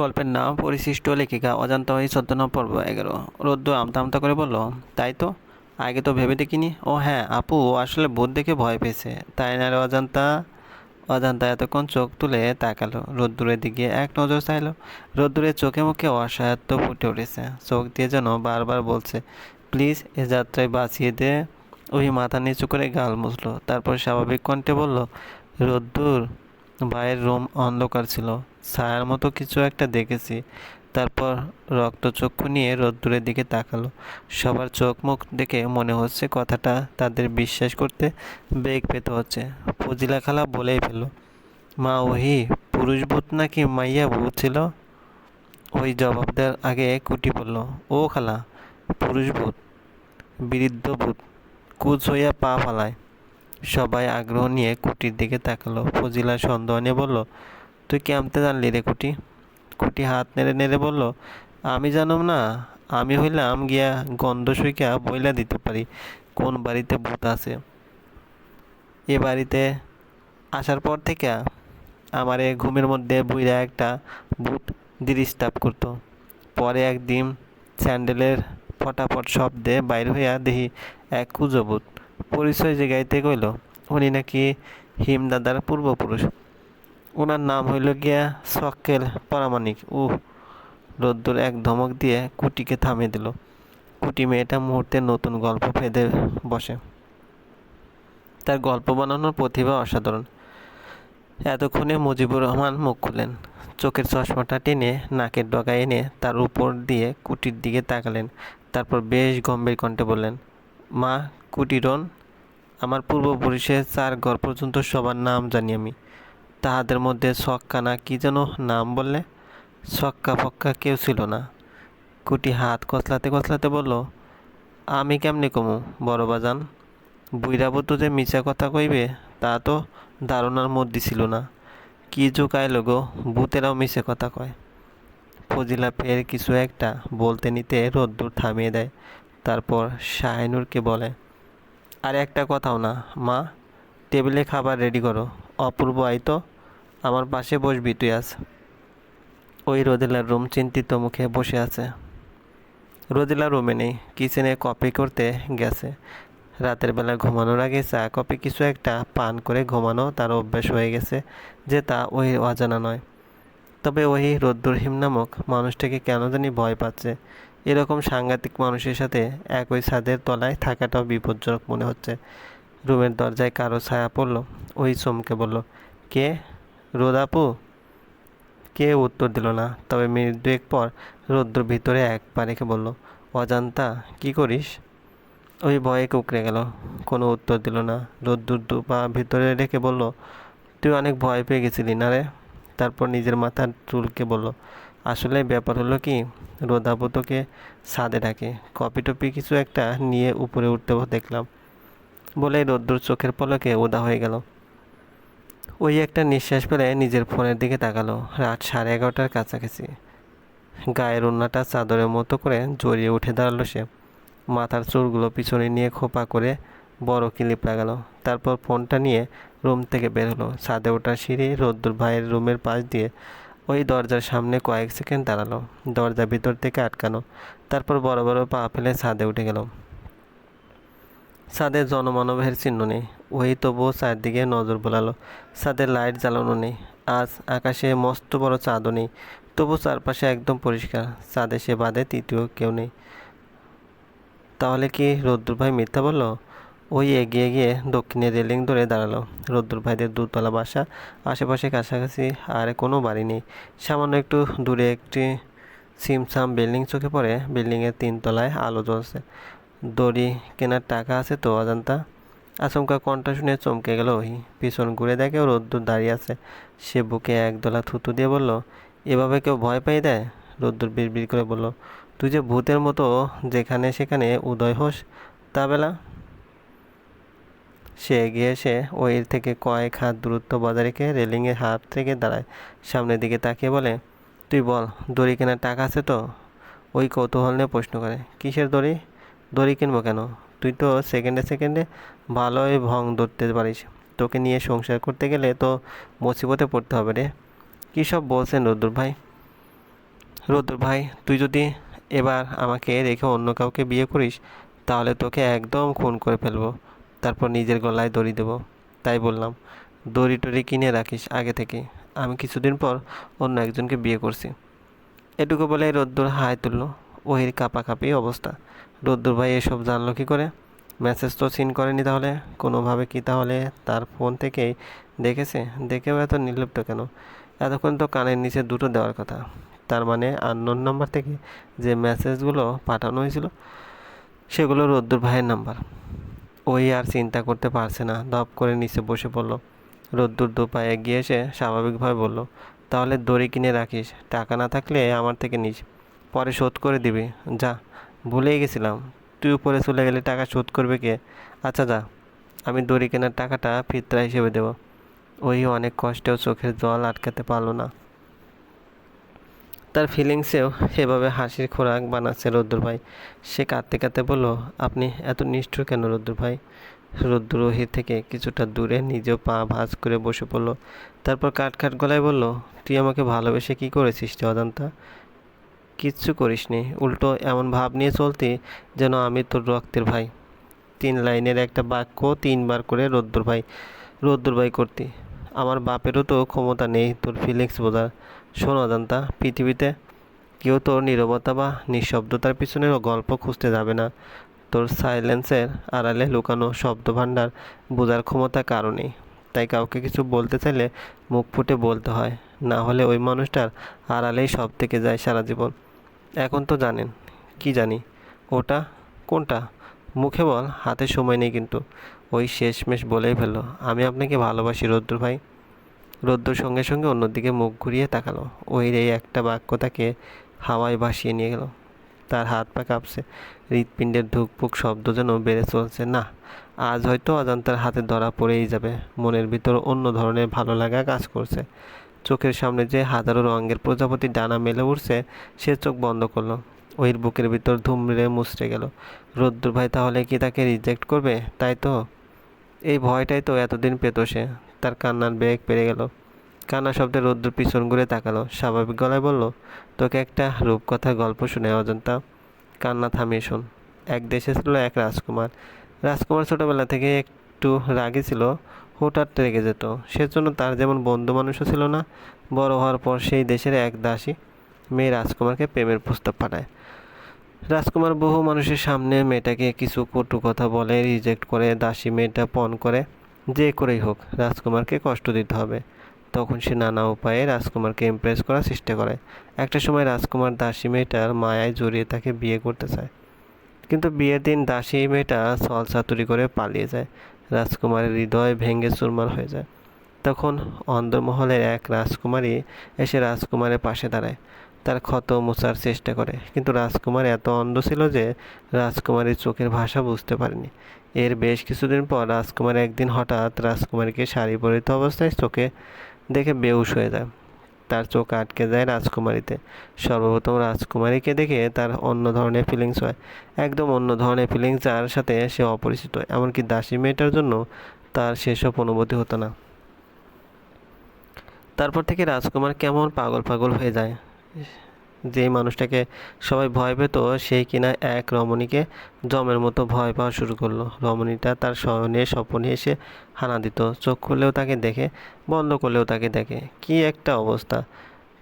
গল্পের নাম পরিশিষ্ট লেখিকা অজান্ত হয়ে চোদ্দ পর্ব এগারো রোদ্দু আমতা আমতা করে বলল, তাই তো? আগে তো ভেবে দেখিনি? ও হ্যাঁ আপু, ও আসলে ভূত দেখে ভয় পেয়েছে। তাই না অজান্তা? অজান্তা এতক্ষণ চোখ তুলে তাকালো। রোদ্দুরের দিকে এক নজর চাইলো। রোদ্দুরের চোখে মুখে অসহায়ত্ব ফুটে উঠেছে। চোখ দিয়ে যেন বারবার বলছে, প্লিজ এ যাত্রায় বাঁচিয়ে দে। ওই মাথা নিচু করে গাল মুছলো। তারপর স্বাভাবিক কণ্ঠে বলল, রোদ্দুর ভাইয়ের রুম অন্ধকার ছিল। ছায়ার মতো কিছু একটা দেখেছি। তারপর রক্তচক্ষু নিয়ে রোদ্দুরের দিকে তাকালো। সবার চোখ মুখ দেখে মনে হচ্ছে কথাটা তাদের বিশ্বাস করতে বেগ পেতে হচ্ছে। ফজিলা খালা বলেই ফেল মা ওহি, পুরুষ ভূত নাকি মাইয়া ভূত ছিল? ওই জবাব দেওয়ার আগে কুটি পড়ল ও খালা, পুরুষ ভূত, বৃদ্ধ ভূত কুচ হইয়া পা ফালায়। সবাই আগ্রহ নিয়ে কুটির দিকে তাকালো। ফজিলা সন্দেহ নিয়ে বলল, তুই কেমতে জানলি রে কুটি? কুটি হাত নেড়ে নেড়ে বলল, আমি জানম না, আমি হইলাম গিয়া গন্ধ শুইকা বইলা দিতে পারি, কোন বাড়িতে ভূত আছে? এ বাড়িতে আসার পর থেকে আমার এ ঘুমের মধ্যে বুইরা একটা ভূত ডিস্টার্ব করতো। পরে একদিন স্যান্ডেলের ফটাফট শব্দে বাইর হইয়া দেখি এক কুজবুত পরিচয় জায়গাইতে কইল, উনি নাকি হিম দাদার পূর্বপুরুষ। ওনার নাম হইল গিয়া সক্কেল পরামানিক উ রোদ্দুর এক ধমক দিয়ে কুটিকে থামিয়ে দিল। কুটি মেয়েটা মুহূর্তে নতুন গল্প ফেঁদে বসে। তার গল্প বানানোর প্রতিভা অসাধারণ। এতক্ষণে মুজিবুর রহমান মুখ খুললেন। চোখের চশমাটা টেনে নাকের ডগায় এনে তার উপর দিয়ে কুটির দিকে তাকালেন। তারপর বেশ গম্ভীর কণ্ঠে বললেন মা কুটিরন, আমার পূর্বপুরুষের চার ঘর পর্যন্ত সবার নাম জানি আমি। তাহাদের মধ্যে ছক্কা না কি যেন নাম বললে? ছক্কা ফক্কা কেউ ছিল না। কুটি হাত কচলাতে কচলাতে বলল, আমি কেমনি কমু, বড় বাজান? বুইরাবো তো যে মিছা কথা কইবে, তা তো ধারণার মধ্যে ছিল না। কি জোকাইল গো, ভূতেরাও মিছে কথা কয়। ফজিলা ফের কিছু একটা বলতে নিতে রোদ্দুর থামিয়ে দেয়। তারপর শাহিনুরকে বলে, আর একটা কথাও না, মা, টেবিলে খাবার রেডি করো। অপূর্ব আই তো, আমার পাশে বসবি তুই আজ। ওই রোদেলার রুম চিন্তিত মুখে বসে আছে। রোদেলা রুমে নেই, কিচেনে কপি করতে গেছে। রাতের বেলা ঘুমানোর আগে চা কপি কিছু একটা পান করে ঘুমানো তার অভ্যাস হয়ে গেছে যে তা ওই অজানা নয়। তবে ওই রোদ্দুরহিম নামক মানুষটাকে কেন জানি ভয় পাচ্ছে। এরকম সাংঘাতিক মানুষের সাথে একই ছাদের তলায় থাকাটাও বিপজ্জনক মনে হচ্ছে। রুমের দরজায় কারও ছায়া পড়ল, ওই চমকে বলল, কে? রোদাপু কে উত্তর দিল না, তবে মিনিট দুয়েক পর রৌদ্র ভিতরে এক পা রেখে বলল, অজান্তা, কি করিস? ওই ভয়ে কুকড়ে গেল, কোনো উত্তর দিল না। রোদ্দুর দু পা ভিতরে রেখে বলল, তুই অনেক ভয় পেয়ে গেছিলি না রে? তারপর নিজের মাথার চুলকে বলল আসলে ব্যাপার হলো কি রোদাবু তোকে ছাদে ডাকে। কপি টপি কিছু একটা নিয়ে উপরে উঠতে দেখলাম। বলে রোদ্দুর চোখের পলকে ওদা হয়ে গেল। ওই একটা নিঃশ্বাস ফেলে নিজের ফোনের দিকে তাকালো। রাত সাড়ে এগারোটার কাছাকাছি। গায়ের ওড়নাটা চাদরের মতো করে জড়িয়ে উঠে দাঁড়াল সে। মাথার চুলগুলো পিছনে নিয়ে খোপা করে বড় ক্লিপ লাগালো। তারপর ফোনটা নিয়ে রুম থেকে বের হলো। ছাদে ওঠার সিঁড়ি রোদ্দুর ভাইয়ের রুমের পাশ দিয়ে ওই দরজার সামনে কয়েক সেকেন্ড দাঁড়াল। দরজা ভিতর থেকে আটকানো। তারপর বড় বড় পা ফেলে ছাদে উঠে গেল। ছাদে জনমানবের চিহ্ন নেই। ওই তবুও চারদিকে নজর বোলালো। ছাদের লাইট জ্বালানো নেই। আজ আকাশে মস্ত বড় চাঁদও নেই। তবু চারপাশে একদম পরিষ্কার। চাঁদে সে বাদে তৃতীয় কেউ নেই। তাহলে কি রোদ্দুর ভাই মিথ্যা বলল? ওই এগিয়ে গিয়ে দক্ষিণে রেলিং ধরে দাঁড়াল। রোদ্দুর ভাইদের দুতলা বাসা, আশেপাশে কাছাকাছি আর কোনো বাড়ি নেই। সামান্য একটু দূরে একটি সিমসাম বিল্ডিং চোখে পড়ে। বিল্ডিংয়ের তিনতলায় আলো জ্বলছে। দড়ি কেনার টাকা আছে তো, অজান্তা। আচমকা কণ্ঠ শুনে চমকে গেল ওই পিছন ঘুরে দেখে রোদ্দুর দাঁড়িয়ে আছে। সে বুকে একদলা থুতু দিয়ে বলল, এভাবে কেউ ভয় পাই দেয়? রোদ্দুর বিড়বিড় করে বলল, তুই যে ভূতের মতো, যেখানে সেখানে উদয় হোস, তা বেলা সে এগিয়ে এসে ওই থেকে কয়েক হাত দূরত্ব বজায় রেখে রেলিংয়ের হাত থেকে দাঁড়ায়। সামনের দিকে তাকিয়ে বলে, তুই বল, দড়ি কেনার টাকা আছে তো? ওই কৌতূহল নিয়ে প্রশ্ন করে, কিসের দড়ি? দড়ি কিনবো কেন? তুই তো সেকেন্ডে সেকেন্ডে ভালোই ভং ধরতে পারিস। তোকে নিয়ে সংসার করতে গেলে তো মুসিবতে পড়তে হবে রে। কী সব বলছেন রুদ্র ভাই? রোদ্দুর ভাই, তুই যদি এবার আমাকে রেখে অন্য কাউকে বিয়ে করিস, তাহলে তোকে একদম খুন করে ফেলব। তারপর নিজের গলায় দড়ি দেবো। তাই বললাম, দড়ি টড়ি কিনে রাখিস আগে থেকে আমি কিছুদিন পর অন্য একজনকে বিয়ে করছি। এটুকু বলে রোদ্দুর হায় তুললো। ওহির কাঁপাকাঁপি অবস্থা। রোদ্দুর ভাই এসব জানলো কী করে? মেসেজ তো সিন করেনি তাহলে? কোনোভাবে কি তাহলে? তার ফোন থেকেই দেখেছে? দেখেও এত নির্লিপ্ত কেন? এতক্ষণ তো কানের নিচে দুটো দেওয়ার কথা। তার মানে আননোন নাম্বার থেকে যে মেসেজগুলো পাঠানো হয়েছিল, সেগুলো রোদ্দুর ভাইয়ের নাম্বার ওই আর চিন্তা করতে পারছে না। দপ করে নিচে বসে পড়ল। রোদ্দুর দু পায়ে এগিয়ে এসে স্বাভাবিকভাবে বলল, তাহলে দড়ি কিনে রাখিস, টাকা না থাকলে আমার থেকে নিস। পরে শোধ করে দিবি। যা, ভুলেই গেছিলাম। তুই উপরে চলে গেলে টাকা শোধ করবে কে? আচ্ছা যা, আমি দড়ি কেনার টাকাটা ফিতরা হিসেবে দেবো। ওই অনেক কষ্টেও চোখের জল আটকাতে পারল না। তার ফিলিংসেও সেভাবে হাসির খোরাক বানাচ্ছে রোদ্দুর ভাই। সে কাঁদতে কাঁদতে বলল, আপনি এত নিষ্ঠুর কেন রোদ্দুর ভাই? রোদ্দুর থেকে কিছুটা দূরে নিজেও পা ভাঁজ করে বসে পড়ল। তারপর কাট গলায় বলল, তুই আমাকে ভালোবেসে কি করেছিস রে অজান্তা কিচ্ছু করিসনি। উল্টো এমন ভাব নিয়ে চলতি যেন আমি তোর রক্তের ভাই। তিন লাইনের একটা বাক্য তিনবার করে রোদ্দুর ভাই রোদ্দুর ভাই করতি। আমার বাপেরও তো ক্ষমতা নেই তোর ফিলিংস বোঝার। শোনো অজান্তা পৃথিবীতে কেউ তোর নীরবতা বা নিঃশব্দতার পিছনে গল্প খুঁজতে যাবে না। তোর সাইলেন্সের আড়ালে লুকানো শব্দ ভাণ্ডার বোঝার ক্ষমতা কারণেই তাই কাউকে কিছু বলতে চাইলে মুখ ফুটে বলতে হয়, না হলে ওই মানুষটার আড়ালেই সব থেকে যায় সারা জীবন। এখন তো জানেন, কি জানি, ওটা কোনটা? মুখে বল, হাতে সময় নেই কিন্তু। ওই শেষমেশ বলেই ফেলল, আমি আপনাকে ভালোবাসি রোদ্দুর ভাই। রোদ্দুর সঙ্গে সঙ্গে অন্যদিকে মুখ ঘুরিয়ে তাকালো। ওই এই একটা বাক্য তাকে হাওয়ায় ভাসিয়ে নিয়ে গেল। তার হাত পা কাঁপছে। হৃৎপিণ্ডের ধুকপুক শব্দ যেন বেড়ে চলছে। না, আজ হয়তো অজান্তার হাতে ধরা পড়েই যাবে। মনের ভিতর অন্য ধরনের ভালো লাগা কাজ করছে। চোখের সামনে যে হাজারো রঙের প্রজাপতি ডানা মেলে উঠছে সে চোখ বন্ধ করল। ওহির বুকের ভিতর ধুমড়ে মুচড়ে গেল। রোদ্দুর ভাই, তাহলে কি তাকে রিজেক্ট করবে? তাই তো? এই ভয়টাই তো এতদিন পেত সে। তার কান্নার বেগ পেরে গেল। কান্না শব্দে রোদ্দুর পিছন ঘুরে তাকালো। স্বাভাবিক গলায় বলল, তোকে একটা রূপকথার গল্প শুনে অজন্তা। কান্না থামিয়ে শোন। এক দেশে ছিল এক রাজকুমার। রাজকুমার ছোটোবেলা থেকে একটু রাগী ছিল হঠাৎ রেগে যেত। সেজন্য তার যেমন বন্ধু মানুষও ছিল না, বড় হওয়ার পর সেই দেশের এক দাসী মেয়ে রাজকুমারকে প্রেমের প্রস্তাব পাঠায়। রাজকুমার বহু মানুষের সামনে মেয়েটাকে কিছু কটু কথা বলে রিজেক্ট করে, দাসী মেয়েটা পণ করে, যে করেই হোক, রাজকুমারকে কষ্ট দিতে হবে। তখন সে নানা উপায়ে রাজকুমারকে ইমপ্রেস করার চেষ্টা করে। একটা সময় রাজকুমার দাসী মেয়েটার মায়ায় জড়িয়ে তাকে বিয়ে করতে চায়। কিন্তু বিয়ের দিন দাসী মেয়েটা ছল চাতুরি করে পালিয়ে যায়। রাজকুমারের হৃদয় ভেঙে চুরমার হয়ে যায়। তখন অন্দরমহলের এক রাজকুমারী এসে রাজকুমারের পাশে দাঁড়ায়। তার ক্ষত মোছার চেষ্টা করে। কিন্তু রাজকুমার এত অন্ধ ছিল যে রাজকুমারীর চোখের ভাষা বুঝতে পারেনি। এর বেশ কিছুদিন পর রাজকুমার একদিন হঠাৎ রাজকুমারীকে শাড়ি পরিত অবস্থায় চোখে দেখে বেউস হয়ে যায়। তার চোখ আটকে যায় রাজকুমারীতে। সর্বপ্রথম রাজকুমারীকে দেখে তার অন্য ধরনের ফিলিংস হয়। একদম অন্য ধরনের ফিলিংস যার সাথে সে অপরিচিত, এমনকি দাসী মেয়েটার জন্য তার সেসব অনুভূতি হতো না। তারপর থেকে রাজকুমার কেমন পাগল পাগল হয়ে যায়। যেই মানুষটাকে সবাই ভয় পেত সেই কিনা এক রমণীকে জমের মতো ভয় পাওয়া শুরু করল। রমণীটা তার শয়নে স্বপনে এসে হানা দিত। চোখ খুললেও তাকে দেখে, বন্ধ করলেও তাকে দেখে। কি একটা অবস্থা।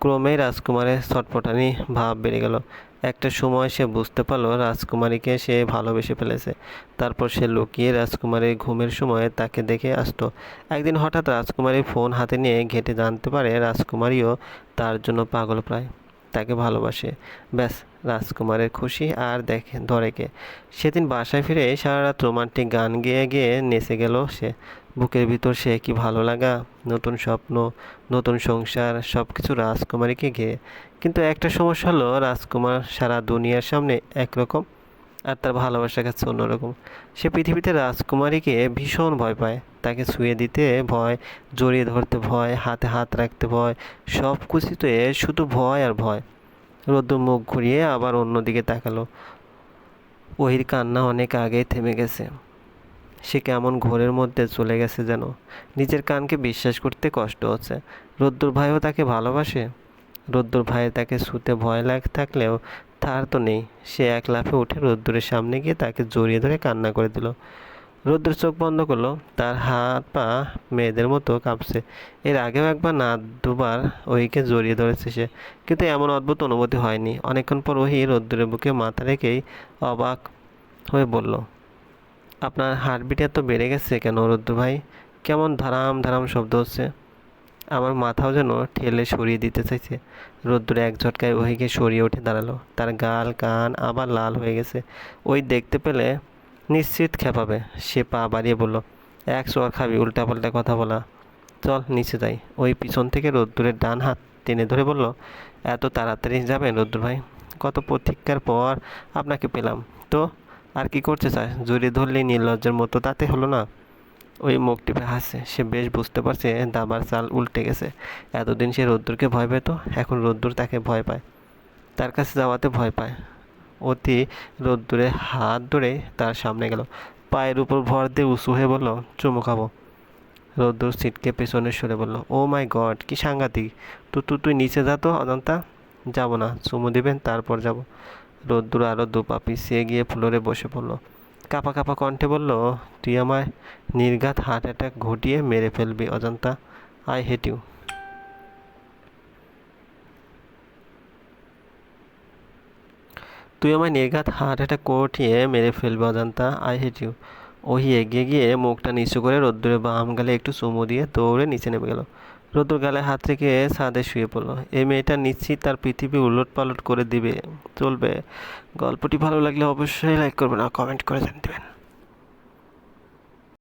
ক্রমে রাজকুমারের ছটফটানি ভাব বেড়ে গেল। একটা সময় সে বুঝতে পারল রাজকুমারীকে সে ভালোবেসে ফেলেছে। তারপর সে লুকিয়ে রাজকুমারীর ঘুমের সময় তাকে দেখে আসতো। একদিন হঠাৎ রাজকুমারীর ফোন হাতে নিয়ে ঘেটে জানতে পারে রাজকুমারীও তার জন্য পাগল প্রায়। তাকে ভালোবাসে। ব্যাস, রাজকুমারের খুশি আর দেখে, ধরে কে। সেদিন বাসায় ফিরে সারা রাত রোমান্টিক গান গেয়ে গিয়ে নেচে গেল সে। বুকের ভিতর সে কি ভালো লাগা? নতুন স্বপ্ন, নতুন সংসার সব কিছু রাজকুমারীকে ঘিরে। কিন্তু একটা সমস্যা হলো, রাজকুমার সারা দুনিয়ার সামনে একরকম আর তার ভালোবাসা কাছে অন্যরকম। সে পৃথিবীতে রাজকুমারীকে ভীষণ ভয় পায়। তাকে ছুঁয়ে দিতে ভয়, জড়িয়ে ধরতে ভয়, হাতে হাত রাখতে ভয়, সব কিছুতে শুধু ভয় আর ভয়। রোদ্দুর মুখ ঘুরিয়ে আবার অন্যদিকে তাকালো। ওহির কান্না অনেক আগেই থেমে গেছে। সে কেমন ঘোরের মধ্যে চলে গেছে যেন। নিজের কানকে বিশ্বাস করতে কষ্ট হচ্ছে। রোদ্দুর ভাইও তাকে ভালোবাসে? রোদ্দুর ভাই তাকে শুতে ভয় লাগ থাকলেও তার তো নেই। সে এক লাফে উঠে রোদ্দুরের সামনে গিয়ে তাকে জড়িয়ে ধরে কান্না করে দিল। রোদ্দুর চোখ বন্ধ করল। তার হাত পা মেয়েদের মতো কাঁপছে। এর আগেও একবার না, দুবার ওহিকে জড়িয়ে ধরেছে সে। কিন্তু এমন অদ্ভুত অনুভূতি হয়নি। অনেকক্ষণ পর ওহি রোদ্দুরের বুকে মাথা রেখেই অবাক হয়ে বলল, আপনার হার্টবিট এত বেড়ে গেছে কেন রুদ্র ভাই? কেমন ধারাম ধারাম শব্দ হচ্ছে? আমার মাথাও যেন ঠেলে সরিয়ে দিতে চাইছে। রোদ্দুরে এক ঝটকায় ওহিকে সরিয়ে উঠে দাঁড়াল। তার গাল, কান আবার লাল হয়ে গেছে। ওই দেখতে পেলে নিশ্চিত খেপাবে সে পা বাড়িয়ে বলল, এক চর খাবি, উল্টাপাল্টা কথা বলা। চল, নিচে যাই। ওই পিছন থেকে রোদ্দুরের ডান হাত টেনে ধরে বলল, এত তাড়াতাড়ি যাবেন রোদ্দুর ভাই? কত প্রতীক্ষার পর আপনাকে পেলাম। তো, আর কি করতে চায় জড়িয়ে ধরলেই নির্লজ্জের মতো, তাতে হলো না? ওই মুখ টিপে হাসে সে বেশ বুঝতে পারছে দাবার চাল উল্টে গেছে। এতদিন সে রোদ্দুরকে ভয় পেত, এখন রোদ্দুর তাকে ভয় পায়। তার কাছে যাওয়াতে ভয় পায়। অতি রোদ্দুরে হাত ধরে তার সামনে গেল। পায়ের উপর ভর দিয়ে উঁচু হয়ে বলল, চুমু খাব। রোদ্দুর সিটকে পেছনে সরে বলল, ও মাই গড, কি সাংঘাতিক। তু তু তুই নিচে যা তো অজন্তা যাব না, চুমু দিবেন, তারপর যাব। রোদ্দুর আরও দু পা পিছিয়ে গিয়ে ফ্লোরে বসে পড়ল। কাপা কাপা কণ্ঠে বলল, তুই আমায় নির্ঘাত হার্ট অ্যাটাক ঘটিয়ে মেরে ফেলবি, অজন্তা। আই হেট ইউ তুই আমায় নির্ঘাত হার্ট অ্যাটাক ঘটিয়ে মেরে ফেলবি, অজন্তা। আই হেট ইউ ওহি এগিয়ে গিয়ে মুখটা নিচু করে রোদ্দুরে বাম গালে একটু চুমু দিয়ে দৌড়ে নিচে নেমে গেল। রোদ্দুর গালে হাত রেখে ছাদে শুয়ে পড়ল। এই মেয়েটা নিশ্চিত তার পৃথিবী উলট পালট করে দিবে, চলবে। গল্পটি ভালো লাগলে অবশ্যই লাইক করবেন আর কমেন্ট করে জানিয়ে দেবেন।